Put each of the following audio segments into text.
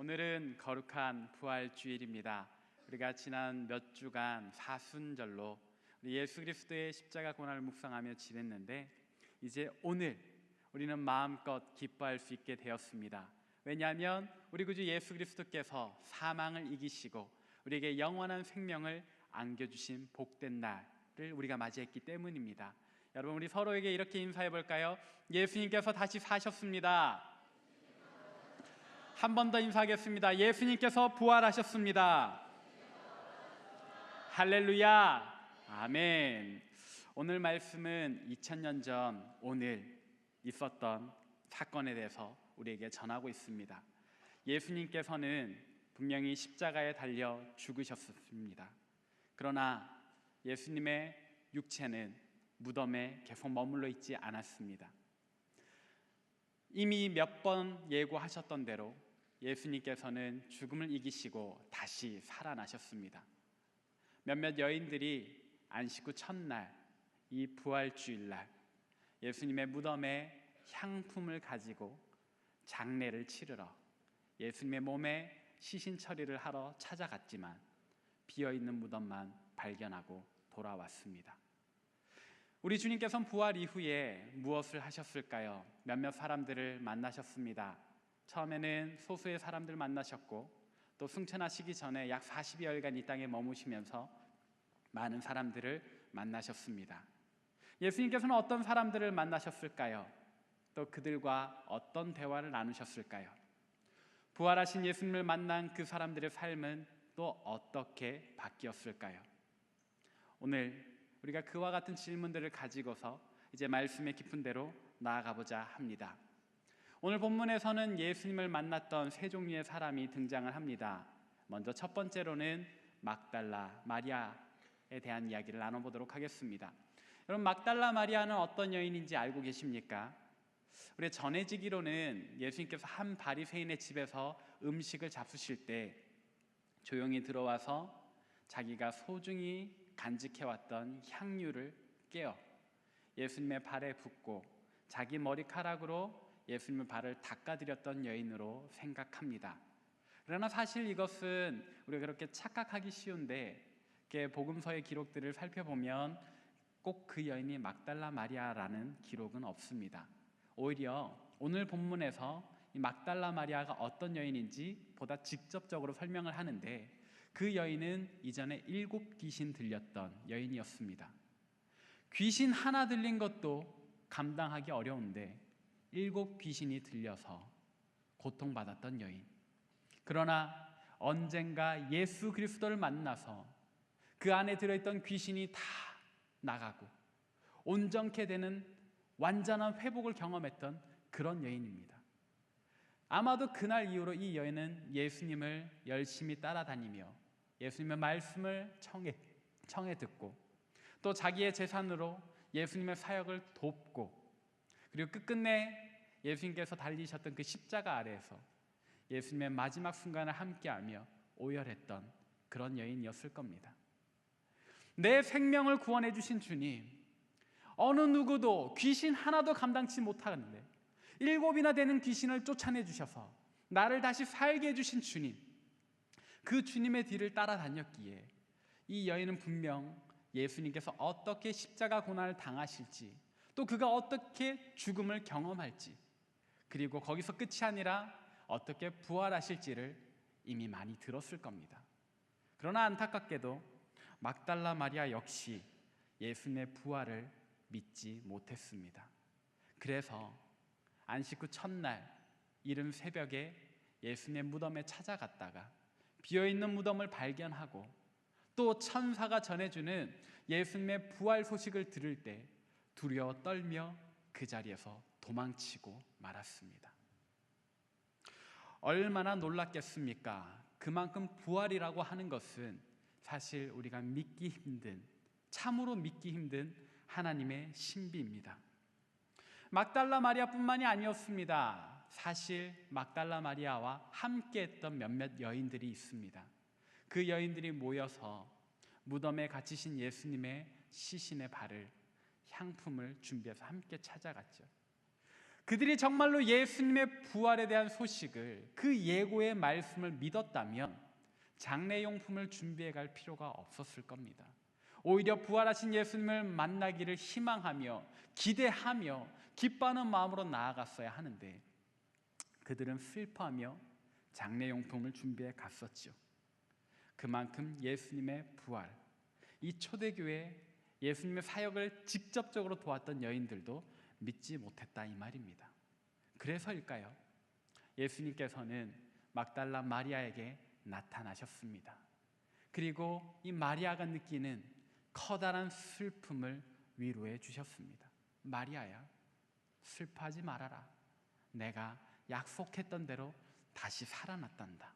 오늘은 거룩한 부활주일입니다. 우리가 지난 몇 주간 사순절로 예수 그리스도의 십자가 고난을 묵상하며 지냈는데 이제 오늘 우리는 마음껏 기뻐할 수 있게 되었습니다. 왜냐하면 우리 구주 예수 그리스도께서 사망을 이기시고 우리에게 영원한 생명을 안겨주신 복된 날을 우리가 맞이했기 때문입니다. 여러분 우리 서로에게 이렇게 인사해 볼까요? 예수님께서 다시 사셨습니다. 한 번 더 인사하겠습니다. 예수님께서 부활하셨습니다. 할렐루야. 아멘. 오늘 말씀은 2000년 전 오늘 있었던 사건에 대해서 우리에게 전하고 있습니다. 예수님께서는 분명히 십자가에 달려 죽으셨습니다. 그러나 예수님의 육체는 무덤에 계속 머물러 있지 않았습니다. 이미 몇 번 예고하셨던 대로 예수님께서는 죽음을 이기시고 다시 살아나셨습니다. 몇몇 여인들이 안식 후 첫날 이 부활주일날 예수님의 무덤에 향품을 가지고 장례를 치르러 예수님의 몸에 시신 처리를 하러 찾아갔지만 비어 있는 무덤만 발견하고 돌아왔습니다. 우리 주님께서는 부활 이후에 무엇을 하셨을까요? 몇몇 사람들을 만나셨습니다. 처음에는 소수의 사람들 만나셨고 또 승천하시기 전에 약 40여일간 이 땅에 머무시면서 많은 사람들을 만나셨습니다. 예수님께서는 어떤 사람들을 만나셨을까요? 또 그들과 어떤 대화를 나누셨을까요? 부활하신 예수님을 만난 그 사람들의 삶은 또 어떻게 바뀌었을까요? 오늘 우리가 그와 같은 질문들을 가지고서 이제 말씀의 깊은 대로 나아가 보자 합니다. 오늘 본문에서는 예수님을 만났던 세 종류의 사람이 등장을 합니다. 먼저 첫 번째로는 막달라 마리아에 대한 이야기를 나눠보도록 하겠습니다. 여러분 막달라 마리아는 어떤 여인인지 알고 계십니까? 우리 전해지기로는 예수님께서 한 바리새인의 집에서 음식을 잡수실 때 조용히 들어와서 자기가 소중히 간직해 왔던 향유를 깨어 예수님의 발에 붓고 자기 머리카락으로 예수님의 발을 닦아드렸던 여인으로 생각합니다. 그러나 사실 이것은 우리가 그렇게 착각하기 쉬운데 복음서의 기록들을 살펴보면 꼭 그 여인이 막달라 마리아라는 기록은 없습니다. 오히려 오늘 본문에서 이 막달라 마리아가 어떤 여인인지 보다 직접적으로 설명을 하는데 그 여인은 이전에 일곱 귀신 들렸던 여인이었습니다. 귀신 하나 들린 것도 감당하기 어려운데 일곱 귀신이 들려서 고통받았던 여인. 그러나 언젠가 예수 그리스도를 만나서 그 안에 들어있던 귀신이 다 나가고 온전케 되는 완전한 회복을 경험했던 그런 여인입니다. 아마도 그날 이후로 이 여인은 예수님을 열심히 따라다니며 예수님의 말씀을 청해, 청해 듣고 또 자기의 재산으로 예수님의 사역을 돕고 그리고 끝끝내 예수님께서 달리셨던 그 십자가 아래에서 예수님의 마지막 순간을 함께하며 오열했던 그런 여인이었을 겁니다. 내 생명을 구원해 주신 주님, 어느 누구도 귀신 하나도 감당치 못하는데 일곱이나 되는 귀신을 쫓아내 주셔서 나를 다시 살게 해 주신 주님, 그 주님의 뒤를 따라다녔기에 이 여인은 분명 예수님께서 어떻게 십자가 고난을 당하실지 또 그가 어떻게 죽음을 경험할지 그리고 거기서 끝이 아니라 어떻게 부활하실지를 이미 많이 들었을 겁니다. 그러나 안타깝게도 막달라 마리아 역시 예수님의 부활을 믿지 못했습니다. 그래서 안식 후 첫날 이른 새벽에 예수님의 무덤에 찾아갔다가 비어 있는 무덤을 발견하고 또 천사가 전해주는 예수님의 부활 소식을 들을 때 두려워 떨며 그 자리에서 도망치고 말았습니다. 얼마나 놀랐겠습니까? 그만큼 부활이라고 하는 것은 사실 우리가 믿기 힘든 참으로 믿기 힘든 하나님의 신비입니다. 막달라 마리아뿐만이 아니었습니다. 사실 막달라 마리아와 함께했던 몇몇 여인들이 있습니다. 그 여인들이 모여서 무덤에 갇히신 예수님의 시신의 발을 향품을 준비해서 함께 찾아갔죠. 그들이 정말로 예수님의 부활에 대한 소식을 그 예고의 말씀을 믿었다면 장례용품을 준비해 갈 필요가 없었을 겁니다. 오히려 부활하신 예수님을 만나기를 희망하며 기대하며 기뻐하는 마음으로 나아갔어야 하는데 그들은 슬퍼하며 장례용품을 준비해 갔었죠. 그만큼 예수님의 부활, 이 초대교회 예수님의 사역을 직접적으로 도왔던 여인들도 믿지 못했다 이 말입니다. 그래서일까요? 예수님께서는 막달라 마리아에게 나타나셨습니다. 그리고 이 마리아가 느끼는 커다란 슬픔을 위로해 주셨습니다. 마리아야, 슬퍼하지 말아라. 내가 약속했던 대로 다시 살아났단다.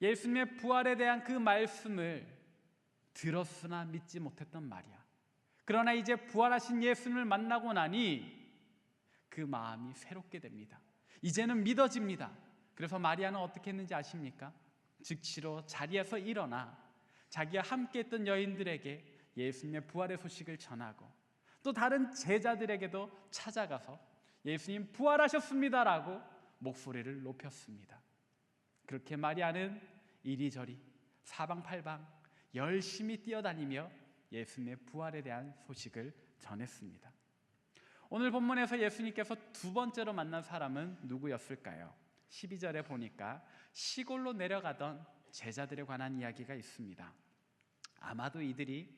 예수님의 부활에 대한 그 말씀을 들었으나 믿지 못했던 마리아. 그러나 이제 부활하신 예수님을 만나고 나니 그 마음이 새롭게 됩니다. 이제는 믿어집니다. 그래서 마리아는 어떻게 했는지 아십니까? 즉시로 자리에서 일어나 자기와 함께 했던 여인들에게 예수님의 부활의 소식을 전하고 또 다른 제자들에게도 찾아가서 예수님 부활하셨습니다라고 목소리를 높였습니다. 그렇게 마리아는 이리저리 사방팔방 열심히 뛰어다니며 예수님의 부활에 대한 소식을 전했습니다. 오늘 본문에서 예수님께서 두 번째로 만난 사람은 누구였을까요? 12절에 보니까 시골로 내려가던 제자들에 관한 이야기가 있습니다. 아마도 이들이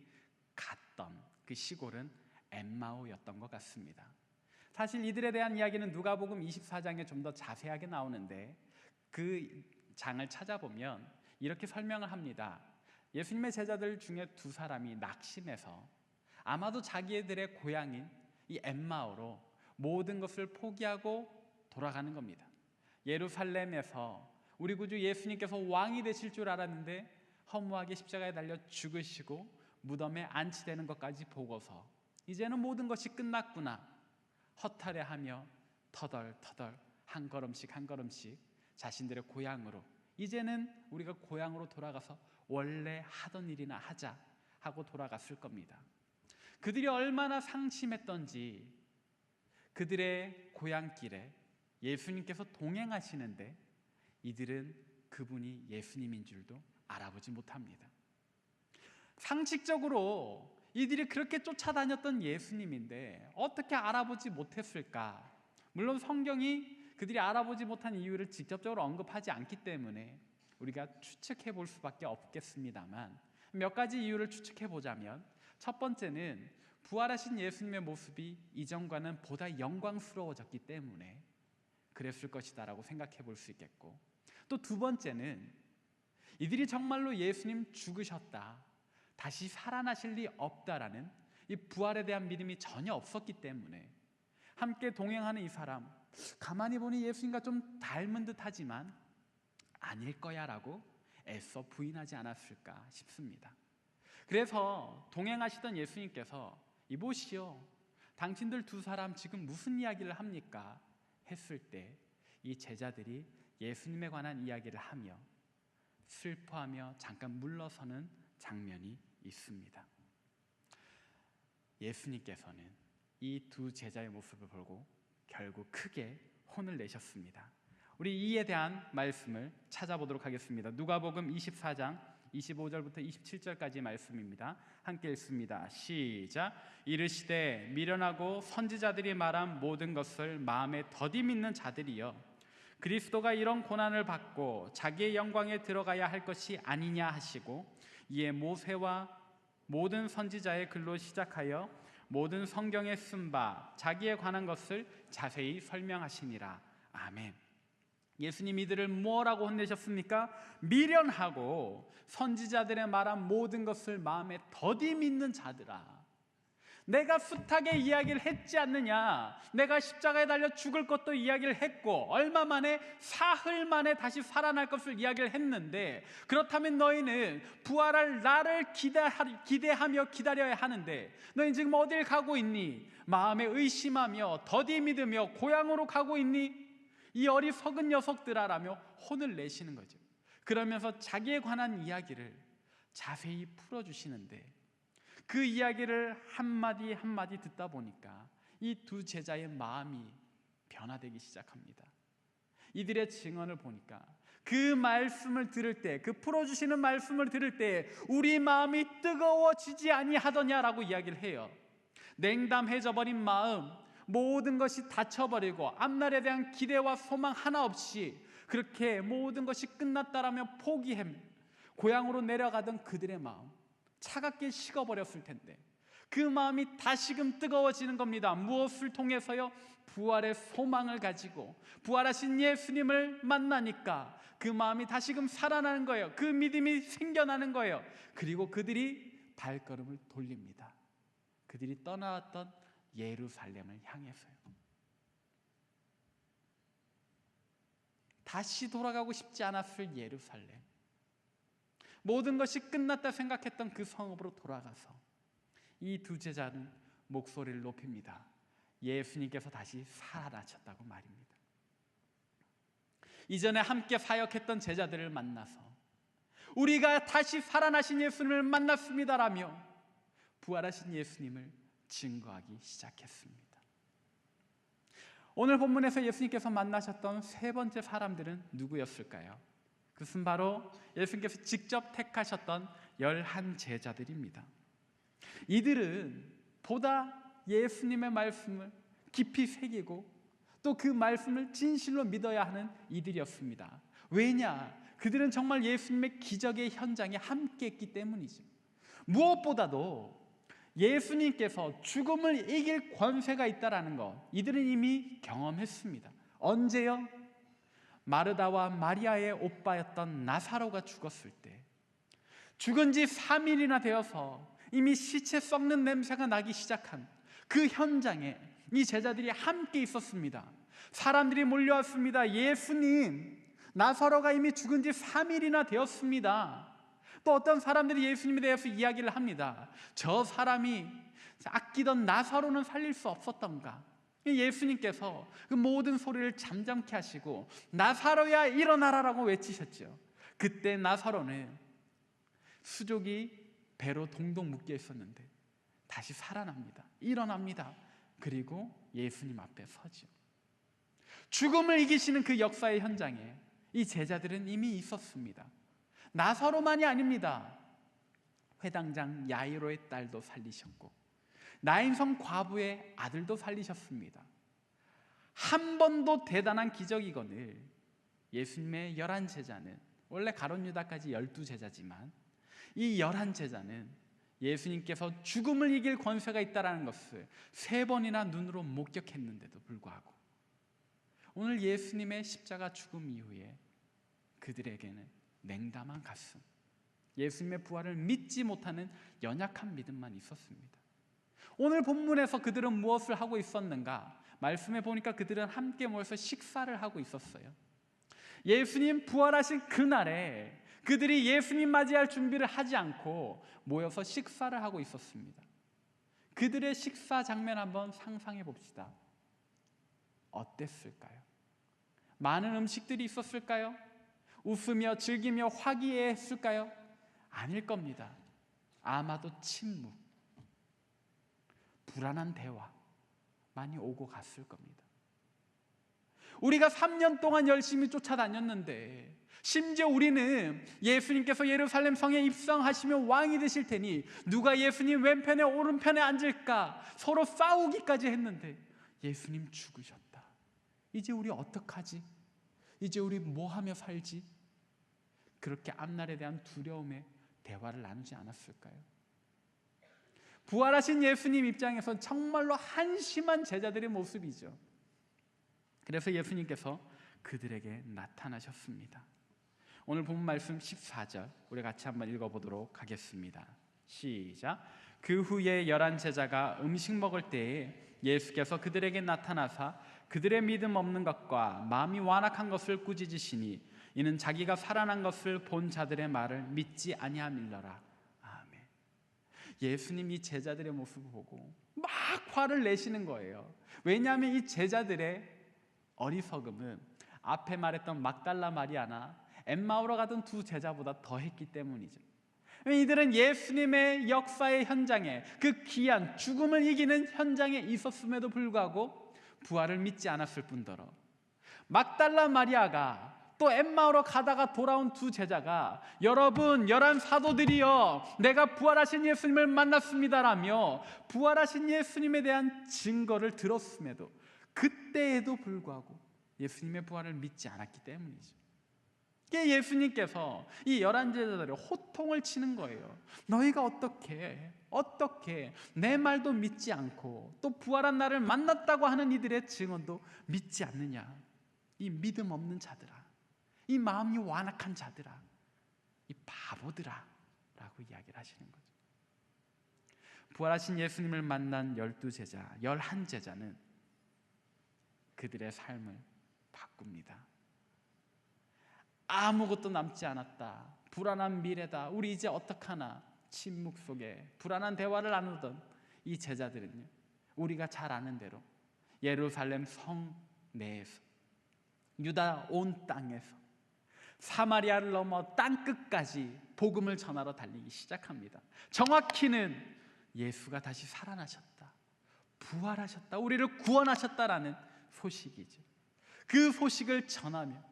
갔던 그 시골은 엠마오였던 것 같습니다. 사실 이들에 대한 이야기는 누가복음 24장에 좀 더 자세하게 나오는데 그 장을 찾아보면 이렇게 설명을 합니다. 예수님의 제자들 중에 두 사람이 낙심해서 아마도 자기들의 고향인 이 엠마오로 모든 것을 포기하고 돌아가는 겁니다. 예루살렘에서 우리 구주 예수님께서 왕이 되실 줄 알았는데 허무하게 십자가에 달려 죽으시고 무덤에 안치되는 것까지 보고서 이제는 모든 것이 끝났구나 허탈해하며 터덜터덜 한 걸음씩 한 걸음씩 자신들의 고향으로 이제는 우리가 고향으로 돌아가서 원래 하던 일이나 하자 하고 돌아갔을 겁니다. 그들이 얼마나 상심했던지 그들의 고향길에 예수님께서 동행하시는데 이들은 그분이 예수님인 줄도 알아보지 못합니다. 상식적으로 이들이 그렇게 쫓아다녔던 예수님인데 어떻게 알아보지 못했을까? 물론 성경이 그들이 알아보지 못한 이유를 직접적으로 언급하지 않기 때문에 우리가 추측해 볼 수밖에 없겠습니다만 몇 가지 이유를 추측해 보자면 첫 번째는 부활하신 예수님의 모습이 이전과는 보다 영광스러워졌기 때문에 그랬을 것이다라고 생각해 볼 수 있겠고 또 두 번째는 이들이 정말로 예수님 죽으셨다 다시 살아나실 리 없다라는 이 부활에 대한 믿음이 전혀 없었기 때문에 함께 동행하는 이 사람 가만히 보니 예수님과 좀 닮은 듯 하지만 아닐 거야 라고 애써 부인하지 않았을까 싶습니다. 그래서 동행하시던 예수님께서 이보시오 당신들 두 사람 지금 무슨 이야기를 합니까? 했을 때 이 제자들이 예수님에 관한 이야기를 하며 슬퍼하며 잠깐 물러서는 장면이 있습니다. 예수님께서는 이 두 제자의 모습을 보고 결국 크게 혼을 내셨습니다. 우리 이에 대한 말씀을 찾아보도록 하겠습니다. 누가복음 24장 25절부터 27절까지 말씀입니다. 함께 읽습니다. 시작. 이르시되 미련하고 선지자들이 말한 모든 것을 마음에 더디 믿는 자들이여 그리스도가 이런 고난을 받고 자기의 영광에 들어가야 할 것이 아니냐 하시고 이에 모세와 모든 선지자의 글로 시작하여 모든 성경에 쓴 바 자기에 관한 것을 자세히 설명하시니라. 아멘. 예수님 이들을 뭐라고 혼내셨습니까? 미련하고 선지자들의 말한 모든 것을 마음에 더디 믿는 자들아. 내가 숱하게 이야기를 했지 않느냐? 내가 십자가에 달려 죽을 것도 이야기를 했고 얼마 만에 사흘 만에 다시 살아날 것을 이야기를 했는데 그렇다면 너희는 부활할 나를 기대하며 기다려야 하는데 너희 지금 어딜 가고 있니? 마음에 의심하며 더디 믿으며 고향으로 가고 있니? 이 어리석은 녀석들아라며 혼을 내시는 거죠. 그러면서 자기에 관한 이야기를 자세히 풀어주시는데 그 이야기를 한마디 한마디 듣다 보니까 이 두 제자의 마음이 변화되기 시작합니다. 이들의 증언을 보니까 그 말씀을 들을 때, 그 풀어주시는 말씀을 들을 때 우리 마음이 뜨거워지지 아니하더냐라고 이야기를 해요. 냉담해져 버린 마음, 모든 것이 닫혀버리고 앞날에 대한 기대와 소망 하나 없이 그렇게 모든 것이 끝났다라며 포기함, 고향으로 내려가던 그들의 마음, 차갑게 식어버렸을 텐데 그 마음이 다시금 뜨거워지는 겁니다. 무엇을 통해서요? 부활의 소망을 가지고 부활하신 예수님을 만나니까 그 마음이 다시금 살아나는 거예요. 그 믿음이 생겨나는 거예요. 그리고 그들이 발걸음을 돌립니다. 그들이 떠나왔던 예루살렘을 향해서요. 다시 돌아가고 싶지 않았을 예루살렘. 모든 것이 끝났다 생각했던 그 성읍으로 돌아가서 이 두 제자는 목소리를 높입니다. 예수님께서 다시 살아나셨다고 말입니다. 이전에 함께 사역했던 제자들을 만나서 우리가 다시 살아나신 예수님을 만났습니다라며 부활하신 예수님을 증거하기 시작했습니다. 오늘 본문에서 예수님께서 만나셨던 세 번째 사람들은 누구였을까요? 그것은 바로 예수님께서 직접 택하셨던 열한 제자들입니다. 이들은 보다 예수님의 말씀을 깊이 새기고 또 그 말씀을 진실로 믿어야 하는 이들이었습니다. 왜냐? 그들은 정말 예수님의 기적의 현장에 함께 했기 때문이죠. 무엇보다도 예수님께서 죽음을 이길 권세가 있다라는 것 이들은 이미 경험했습니다. 언제요? 마르다와 마리아의 오빠였던 나사로가 죽었을 때 죽은 지 3일이나 되어서 이미 시체 썩는 냄새가 나기 시작한 그 현장에 이 제자들이 함께 있었습니다. 사람들이 몰려왔습니다. 예수님, 나사로가 이미 죽은 지 3일이나 되었습니다. 또 어떤 사람들이 예수님에 대해서 이야기를 합니다. 저 사람이 아끼던 나사로는 살릴 수 없었던가? 예수님께서 그 모든 소리를 잠잠케 하시고 나사로야 일어나라라고 외치셨죠. 그때 나사로는 수족이 배로 동동 묶여 있었는데 다시 살아납니다. 일어납니다. 그리고 예수님 앞에 서죠. 죽음을 이기시는 그 역사의 현장에 이 제자들은 이미 있었습니다. 나사로만이 아닙니다. 회당장 야이로의 딸도 살리셨고 나인성 과부의 아들도 살리셨습니다. 한 번도 대단한 기적이거늘 예수님의 열한 제자는 원래 가론 유다까지 열두 제자지만 이 열한 제자는 예수님께서 죽음을 이길 권세가 있다라는 것을 세 번이나 눈으로 목격했는데도 불구하고 오늘 예수님의 십자가 죽음 이후에 그들에게는 냉담한 가슴, 예수님의 부활을 믿지 못하는 연약한 믿음만 있었습니다. 오늘 본문에서 그들은 무엇을 하고 있었는가? 말씀해 보니까 그들은 함께 모여서 식사를 하고 있었어요. 예수님 부활하신 그날에 그들이 예수님 맞이할 준비를 하지 않고 모여서 식사를 하고 있었습니다. 그들의 식사 장면 한번 상상해 봅시다. 어땠을까요? 많은 음식들이 있었을까요? 웃으며 즐기며 화기애애했을까요? 아닐 겁니다. 아마도 침묵, 불안한 대화 많이 오고 갔을 겁니다. 우리가 3년 동안 열심히 쫓아다녔는데 심지어 우리는 예수님께서 예루살렘 성에 입성하시면 왕이 되실 테니 누가 예수님 왼편에 오른편에 앉을까 서로 싸우기까지 했는데 예수님 죽으셨다. 이제 우리 어떡하지? 이제 우리 뭐 하며 살지? 그렇게 앞날에 대한 두려움에 대화를 나누지 않았을까요? 부활하신 예수님 입장에선 정말로 한심한 제자들의 모습이죠. 그래서 예수님께서 그들에게 나타나셨습니다. 오늘 본 말씀 14절 우리 같이 한번 읽어보도록 하겠습니다. 시작. 그 후에 열한 제자가 음식 먹을 때에 예수께서 그들에게 나타나사 그들의 믿음 없는 것과 마음이 완악한 것을 꾸짖으시니 이는 자기가 살아난 것을 본 자들의 말을 믿지 아니함일러라. 아멘. 예수님 이 제자들의 모습을 보고 막 화를 내시는 거예요. 왜냐하면 이 제자들의 어리석음은 앞에 말했던 막달라 마리아나 엠마오로 가던 두 제자보다 더했기 때문이죠. 이들은 예수님의 역사의 현장에 그 귀한 죽음을 이기는 현장에 있었음에도 불구하고 부활을 믿지 않았을 뿐더러 막달라 마리아가 또 엠마오로 가다가 돌아온 두 제자가 여러분 열한 사도들이여 내가 부활하신 예수님을 만났습니다라며 부활하신 예수님에 대한 증거를 들었음에도 그때에도 불구하고 예수님의 부활을 믿지 않았기 때문이죠. 이게 예수님께서 이 열한 제자들의 호통을 치는 거예요. 너희가 어떻게 어떻게 내 말도 믿지 않고 또 부활한 나를 만났다고 하는 이들의 증언도 믿지 않느냐? 이 믿음 없는 자들아. 이 마음이 완악한 자들아, 이 바보들아 라고 이야기를 하시는 거죠. 부활하신 예수님을 만난 열두 제자, 열한 제자는 그들의 삶을 바꿉니다. 아무것도 남지 않았다. 불안한 미래다. 우리 이제 어떡하나. 침묵 속에 불안한 대화를 나누던 이 제자들은요. 우리가 잘 아는 대로 예루살렘 성 내에서 유다 온 땅에서 사마리아를 넘어 땅 끝까지 복음을 전하러 달리기 시작합니다. 정확히는 예수가 다시 살아나셨다. 부활하셨다. 우리를 구원하셨다라는 소식이죠. 그 소식을 전하며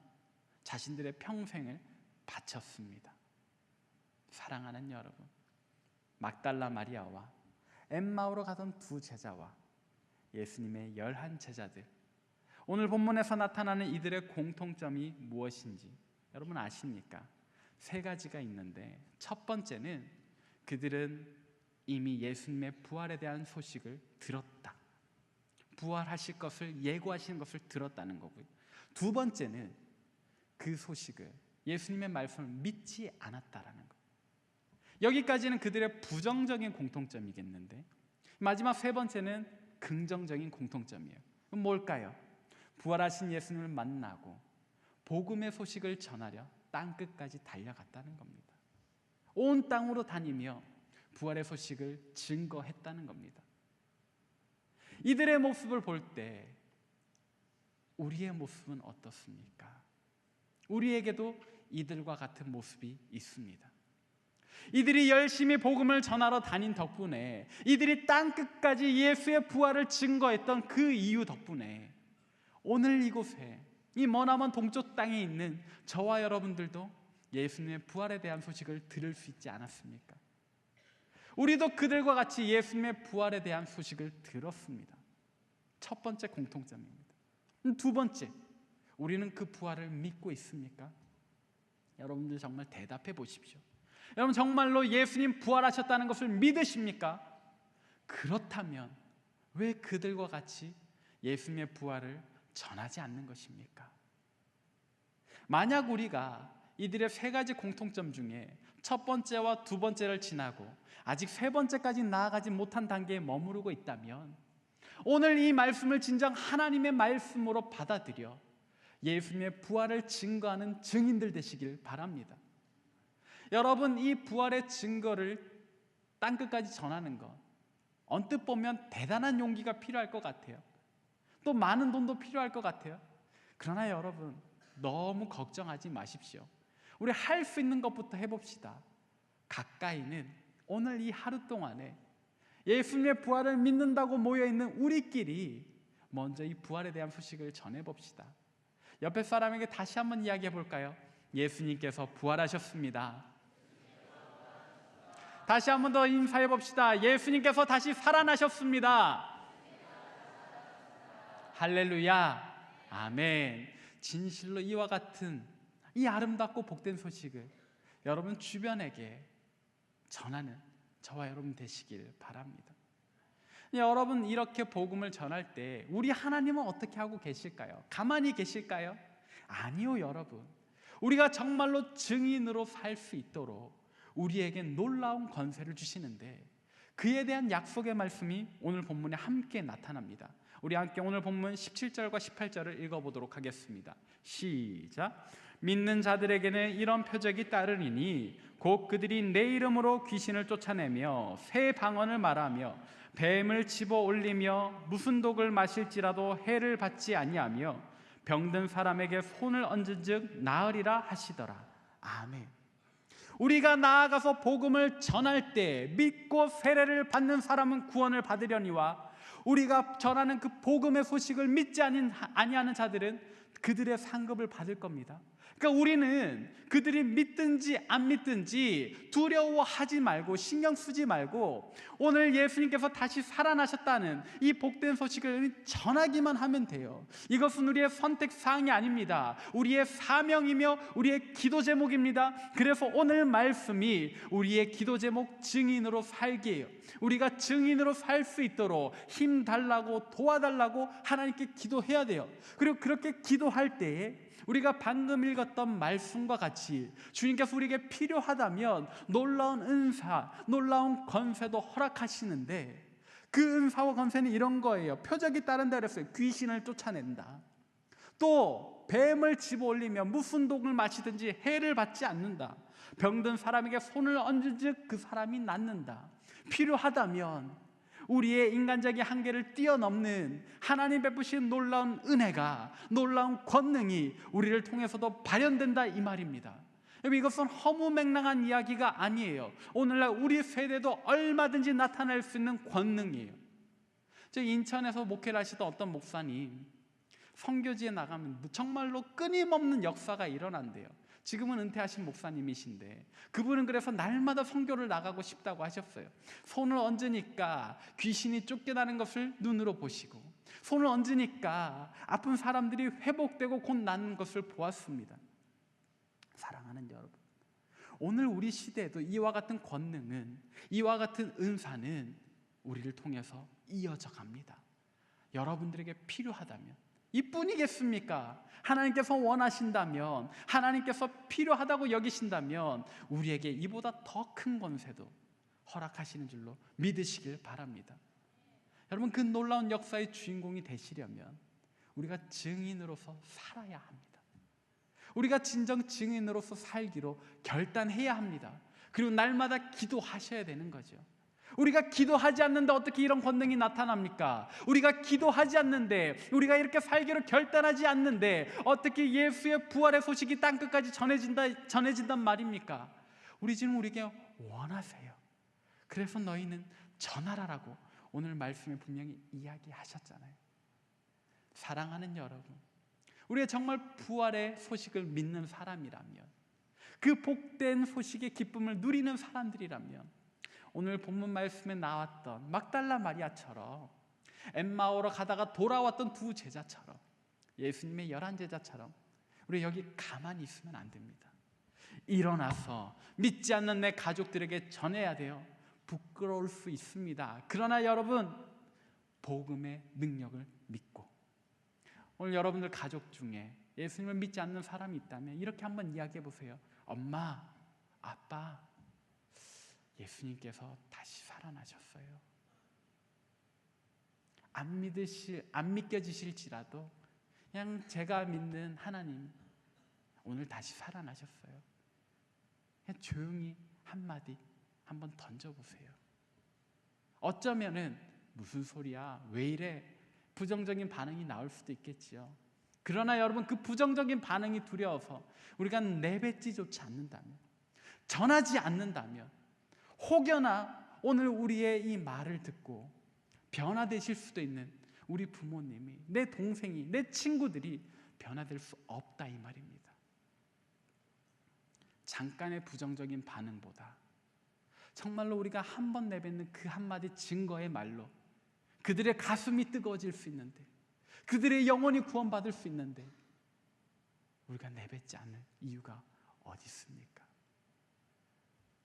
자신들의 평생을 바쳤습니다. 사랑하는 여러분, 막달라 마리아와 엠마오로 가던 두 제자와 예수님의 열한 제자들 오늘 본문에서 나타나는 이들의 공통점이 무엇인지 여러분 아십니까? 세 가지가 있는데 첫 번째는 그들은 이미 예수님의 부활에 대한 소식을 들었다. 부활하실 것을 예고하시는 것을 들었다는 거고요. 두 번째는 그 소식을 예수님의 말씀을 믿지 않았다라는 것. 여기까지는 그들의 부정적인 공통점이겠는데 마지막 세 번째는 긍정적인 공통점이에요. 뭘까요? 부활하신 예수님을 만나고 복음의 소식을 전하려 땅 끝까지 달려갔다는 겁니다. 온 땅으로 다니며 부활의 소식을 증거했다는 겁니다. 이들의 모습을 볼 때 우리의 모습은 어떻습니까? 우리에게도 이들과 같은 모습이 있습니다. 이들이 열심히 복음을 전하러 다닌 덕분에 이들이 땅 끝까지 예수의 부활을 증거했던 그 이유 덕분에 오늘 이곳에 이 머나먼 동쪽 땅에 있는 저와 여러분들도 예수님의 부활에 대한 소식을 들을 수 있지 않았습니까? 우리도 그들과 같이 예수님의 부활에 대한 소식을 들었습니다. 첫 번째 공통점입니다. 두 번째, 우리는 그 부활을 믿고 있습니까? 여러분들 정말 대답해 보십시오. 여러분 정말로 예수님 부활하셨다는 것을 믿으십니까? 그렇다면 왜 그들과 같이 예수님의 부활을 전하지 않는 것입니까? 만약 우리가 이들의 세 가지 공통점 중에 첫 번째와 두 번째를 지나고 아직 세 번째까지 나아가지 못한 단계에 머무르고 있다면 오늘 이 말씀을 진정 하나님의 말씀으로 받아들여 예수님의 부활을 증거하는 증인들 되시길 바랍니다. 여러분 이 부활의 증거를 땅 끝까지 전하는 것 언뜻 보면 대단한 용기가 필요할 것 같아요. 또 많은 돈도 필요할 것 같아요. 그러나 여러분 너무 걱정하지 마십시오. 우리 할 수 있는 것부터 해봅시다. 가까이는 오늘 이 하루 동안에 예수님의 부활을 믿는다고 모여 있는 우리끼리 먼저 이 부활에 대한 소식을 전해 봅시다. 옆에 사람에게 다시 한번 이야기해 볼까요? 예수님께서 부활하셨습니다. 다시 한번 더 인사해 봅시다. 예수님께서 다시 살아나셨습니다. 할렐루야. 아멘. 진실로 이와 같은 이 아름답고 복된 소식을 여러분 주변에게 전하는 저와 여러분 되시길 바랍니다. 여러분 이렇게 복음을 전할 때 우리 하나님은 어떻게 하고 계실까요? 가만히 계실까요? 아니요, 여러분. 우리가 정말로 증인으로 살 수 있도록 우리에게 놀라운 권세를 주시는데 그에 대한 약속의 말씀이 오늘 본문에 함께 나타납니다. 우리 함께 오늘 본문 17절과 18절을 읽어보도록 하겠습니다. 시작. 믿는 자들에게는 이런 표적이 따르리니 곧 그들이 내 이름으로 귀신을 쫓아내며 새 방언을 말하며 뱀을 집어 올리며 무슨 독을 마실지라도 해를 받지 아니하며 병든 사람에게 손을 얹은즉 나으리라 하시더라. 아멘. 우리가 나아가서 복음을 전할 때 믿고 세례를 받는 사람은 구원을 받으려니와 우리가 전하는 그 복음의 소식을 믿지 아니하는 자들은 그들의 상급을 받을 겁니다. 그러니까 우리는 그들이 믿든지 안 믿든지 두려워하지 말고 신경 쓰지 말고 오늘 예수님께서 다시 살아나셨다는 이 복된 소식을 전하기만 하면 돼요. 이것은 우리의 선택 사항이 아닙니다. 우리의 사명이며 우리의 기도 제목입니다. 그래서 오늘 말씀이 우리의 기도 제목 증인으로 살기예요. 우리가 증인으로 살 수 있도록 힘 달라고 도와달라고 하나님께 기도해야 돼요. 그리고 그렇게 기도할 때에 우리가 방금 읽었던 말씀과 같이 주님께서 우리에게 필요하다면 놀라운 은사, 놀라운 권세도 허락하시는데 그 은사와 권세는 이런 거예요. 표적이 따른다 그랬어요. 귀신을 쫓아낸다. 또 뱀을 집어 올리면 무슨 독을 마시든지 해를 받지 않는다. 병든 사람에게 손을 얹은 즉 그 사람이 낫는다. 필요하다면 우리의 인간적인 한계를 뛰어넘는 하나님 베푸신 놀라운 은혜가 놀라운 권능이 우리를 통해서도 발현된다 이 말입니다. 이것은 허무맹랑한 이야기가 아니에요. 오늘날 우리 세대도 얼마든지 나타날 수 있는 권능이에요. 저 인천에서 목회를 하시던 어떤 목사님 선교지에 나가면 정말로 끊임없는 역사가 일어난대요. 지금은 은퇴하신 목사님이신데 그분은 그래서 날마다 선교를 나가고 싶다고 하셨어요. 손을 얹으니까 귀신이 쫓겨나는 것을 눈으로 보시고 손을 얹으니까 아픈 사람들이 회복되고 곧 낫는 것을 보았습니다. 사랑하는 여러분, 오늘 우리 시대에도 이와 같은 권능은 이와 같은 은사는 우리를 통해서 이어져 갑니다. 여러분들에게 필요하다면 이뿐이겠습니까? 하나님께서 원하신다면, 하나님께서 필요하다고 여기신다면, 우리에게 이보다 더 큰 권세도 허락하시는 줄로 믿으시길 바랍니다. 여러분, 그 놀라운 역사의 주인공이 되시려면, 우리가 증인으로서 살아야 합니다. 우리가 진정 증인으로서 살기로 결단해야 합니다. 그리고 날마다 기도하셔야 되는 거죠. 우리가 기도하지 않는데 어떻게 이런 권능이 나타납니까? 우리가 기도하지 않는데 우리가 이렇게 살기로 결단하지 않는데 어떻게 예수의 부활의 소식이 땅 끝까지 전해진다 전해진단 말입니까? 우리 지금 우리에게 원하세요. 그래서 너희는 전하라라고 오늘 말씀에 분명히 이야기하셨잖아요. 사랑하는 여러분, 우리가 정말 부활의 소식을 믿는 사람이라면 그 복된 소식의 기쁨을 누리는 사람들이라면 오늘 본문 말씀에 나왔던 막달라 마리아처럼 엠마오로 가다가 돌아왔던 두 제자처럼 예수님의 열한 제자처럼 우리 여기 가만히 있으면 안 됩니다. 일어나서 믿지 않는 내 가족들에게 전해야 돼요. 부끄러울 수 있습니다. 그러나 여러분 복음의 능력을 믿고 오늘 여러분들 가족 중에 예수님을 믿지 않는 사람이 있다면 이렇게 한번 이야기해 보세요. 엄마, 아빠, 예수님께서 다시 살아나셨어요. 안 믿으실 안 믿겨지실지라도 그냥 제가 믿는 하나님 오늘 다시 살아나셨어요. 그냥 조용히 한 마디 한번 던져 보세요. 어쩌면은 무슨 소리야? 왜 이래? 부정적인 반응이 나올 수도 있겠지요. 그러나 여러분 그 부정적인 반응이 두려워서 우리가 내뱉지조차 않는다면 전하지 않는다면 혹여나 오늘 우리의 이 말을 듣고 변화되실 수도 있는 우리 부모님이 내 동생이 내 친구들이 변화될 수 없다 이 말입니다. 잠깐의 부정적인 반응보다 정말로 우리가 한 번 내뱉는 그 한마디 증거의 말로 그들의 가슴이 뜨거워질 수 있는데 그들의 영혼이 구원받을 수 있는데 우리가 내뱉지 않을 이유가 어디 있습니까?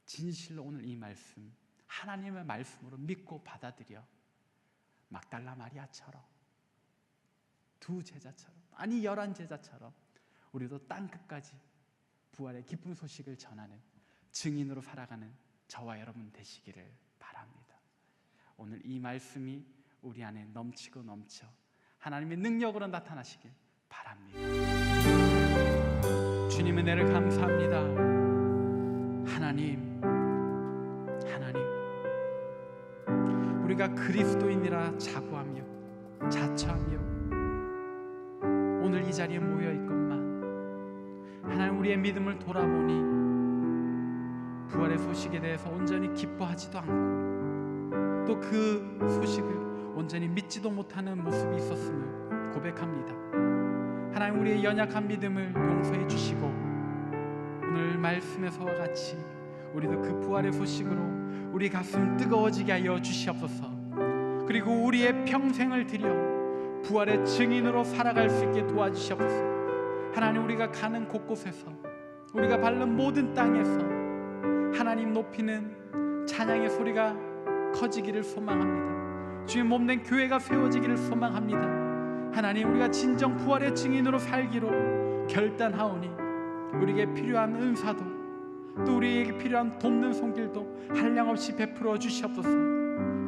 진실로 오늘 이 말씀 하나님의 말씀으로 믿고 받아들여 막달라 마리아처럼 두 제자처럼 아니 열한 제자처럼 우리도 땅 끝까지 부활의 기쁜 소식을 전하는 증인으로 살아가는 저와 여러분 되시기를 바랍니다. 오늘 이 말씀이 우리 안에 넘치고 넘쳐 하나님의 능력으로 나타나시길 바랍니다. 주님 은혜를 감사합니다. 하나님, 우리가 그리스도인이라 자부하며 자처하며 오늘 이 자리에 모여 있건만 하나님 우리의 믿음을 돌아보니 부활의 소식에 대해서 온전히 기뻐하지도 않고 또 그 소식을 온전히 믿지도 못하는 모습이 있었음을 고백합니다. 하나님 우리의 연약한 믿음을 용서해 주시고 오늘 말씀에서와 같이 우리도 그 부활의 소식으로 우리 가슴 뜨거워지게 하여 주시옵소서. 그리고 우리의 평생을 들여 부활의 증인으로 살아갈 수 있게 도와주시옵소서. 하나님 우리가 가는 곳곳에서 우리가 밟는 모든 땅에서 하나님 높이는 찬양의 소리가 커지기를 소망합니다. 주의 몸된 교회가 세워지기를 소망합니다. 하나님 우리가 진정 부활의 증인으로 살기로 결단하오니 우리에게 필요한 은사도 또 우리에게 필요한 돕는 손길도 한량없이 베풀어 주시옵소서.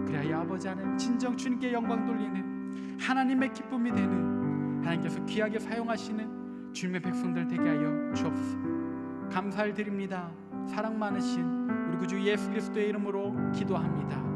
그래야 아버지 하나님 진정 주님께 영광 돌리는 하나님의 기쁨이 되는 하나님께서 귀하게 사용하시는 주님의 백성들 되게 하여 주옵소서. 감사를 드립니다. 사랑 많으신 우리 구주 예수 그리스도의 이름으로 기도합니다.